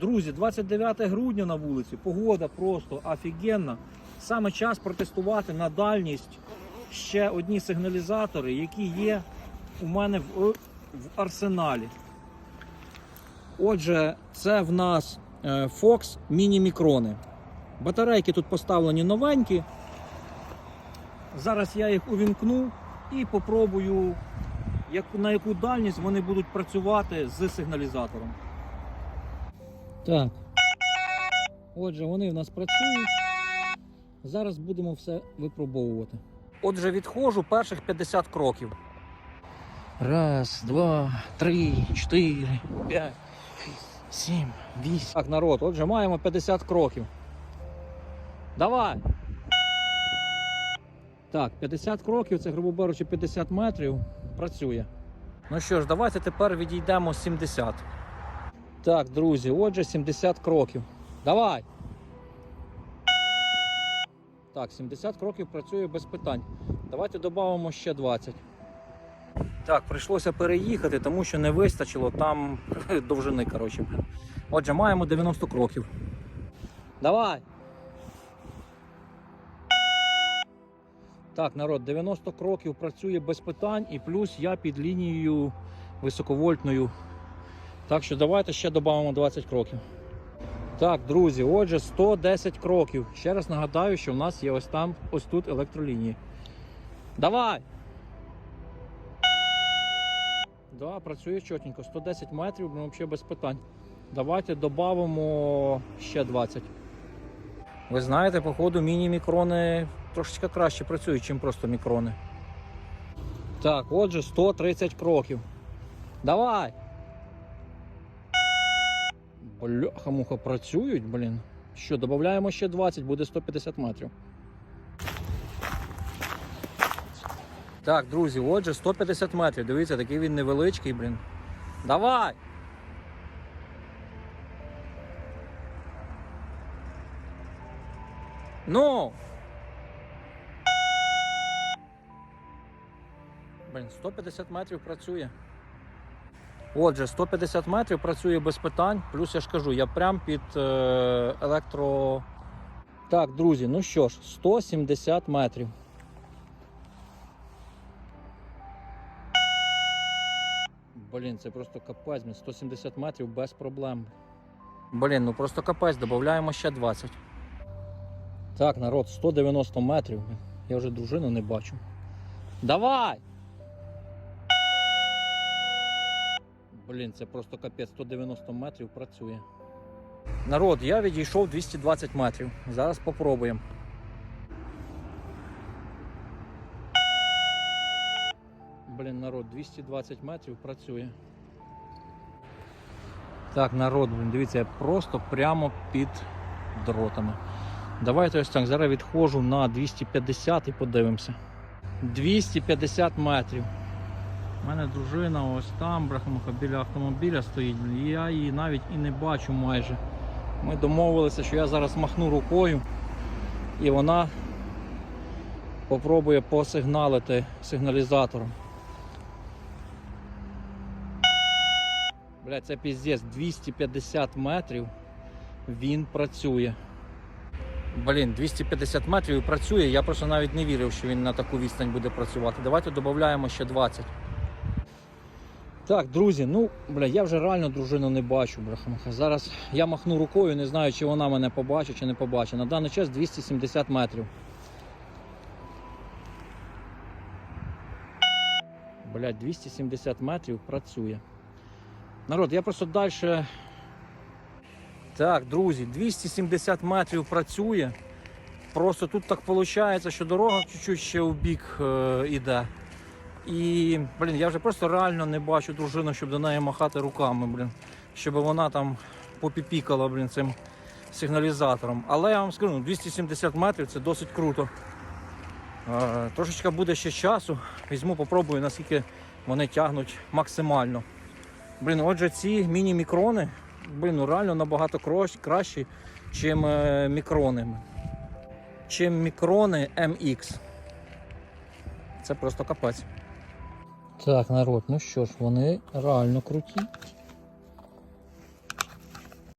Друзі, 29 грудня на вулиці, погода просто офігенна. Саме час протестувати на дальність ще одні сигналізатори, які є у мене в, в арсеналі. Отже, це в нас е, Fox міні-мікрони. Батарейки тут поставлені новенькі. Зараз я їх увімкну і попробую, на яку дальність вони будуть працювати з сигналізатором. Так. Отже, вони в нас працюють. Зараз будемо все випробовувати. Отже, відходжу перших 50 кроків. Раз, два, три, чотири, п'ять, шість, сім, вісім. Так, народ, отже, маємо 50 кроків. Давай! Так, 50 кроків, це, грубо беручи, 50 метрів. Працює. Ну що ж, давайте тепер відійдемо 70. Так, друзі, отже, 70 кроків. Давай! Так, 70 кроків працює без питань. Давайте додамо ще 20. Так, прийшлося переїхати, тому що не вистачило там довжини. коротше. Отже, маємо 90 кроків. Давай! Так, народ, 90 кроків працює без питань і плюс я під лінією високовольтною. Так що давайте ще додамо 20 кроків. Так, друзі, отже, 110 кроків. Ще раз нагадаю, що в нас є ось там, ось тут електролінії. Давай! Да, працює чотенько. 110 метрів, ну, взагалі без питань. Давайте додамо ще 20. Ви знаєте, походу, міні-мікрони трошечки краще працюють, ніж просто мікрони. Так, отже, 130 кроків. Давай! Бляха-муха працюють, блін. Що, додаємо ще 20, буде 150 метрів. Так, друзі, отже, 150 метрів. Дивіться, такий він невеличкий, блін. Давай! Ну! Блін, 150 метрів працює. Отже, 150 метрів працює без питань. Плюс я ж кажу, я прям під е, електро. Так, друзі, ну що ж, 170 метрів. Блін, це просто капець, 170 метрів без проблем. Блін, ну просто капець, додаємо ще 20. Так, народ, 190 метрів. Я вже дружину не бачу. Давай! Блін, це просто капець, 190 метрів працює. Народ, я відійшов 220 метрів. Зараз попробуємо. Блін, народ, 220 метрів працює. Так, народ, блін, дивіться, я просто прямо під дротами. Давайте ось так. Зараз відходжу на 250 і подивимося. 250 метрів. У мене дружина ось там, брахамуха, біля автомобіля стоїть. Я її навіть і не бачу майже. Ми домовилися, що я зараз махну рукою і вона попробує посигналити сигналізатором. Бля, це піздець, 250 метрів він працює. Блін, 250 метрів і працює. Я просто навіть не вірив, що він на таку відстань буде працювати. Давайте додаємо ще 20. Так, друзі, ну, бля, я вже реально дружину не бачу, брахамаха. Зараз я махну рукою, не знаю, чи вона мене побачить, чи не побачить. На даний час 270 метрів. Блядь, 270 метрів працює. Народ, я просто далі. Так, друзі, 270 метрів працює. Просто тут так виходить, що дорога чуть-чуть ще в бік е, іде. І, блін, я вже просто реально не бачу дружину, щоб до неї махати руками, блін. Щоб вона там попіпікала, блін, цим сигналізатором. Але я вам скажу, ну, 270 метрів це досить круто. Е, трошечка буде ще часу. Візьму, попробую, наскільки вони тягнуть максимально. Блін, отже, ці міні-мікрони, блін, ну реально набагато кращі, чим е, мікрони. Чим мікрони MX. Це просто капець. Так, народ, ну що ж, вони реально круті.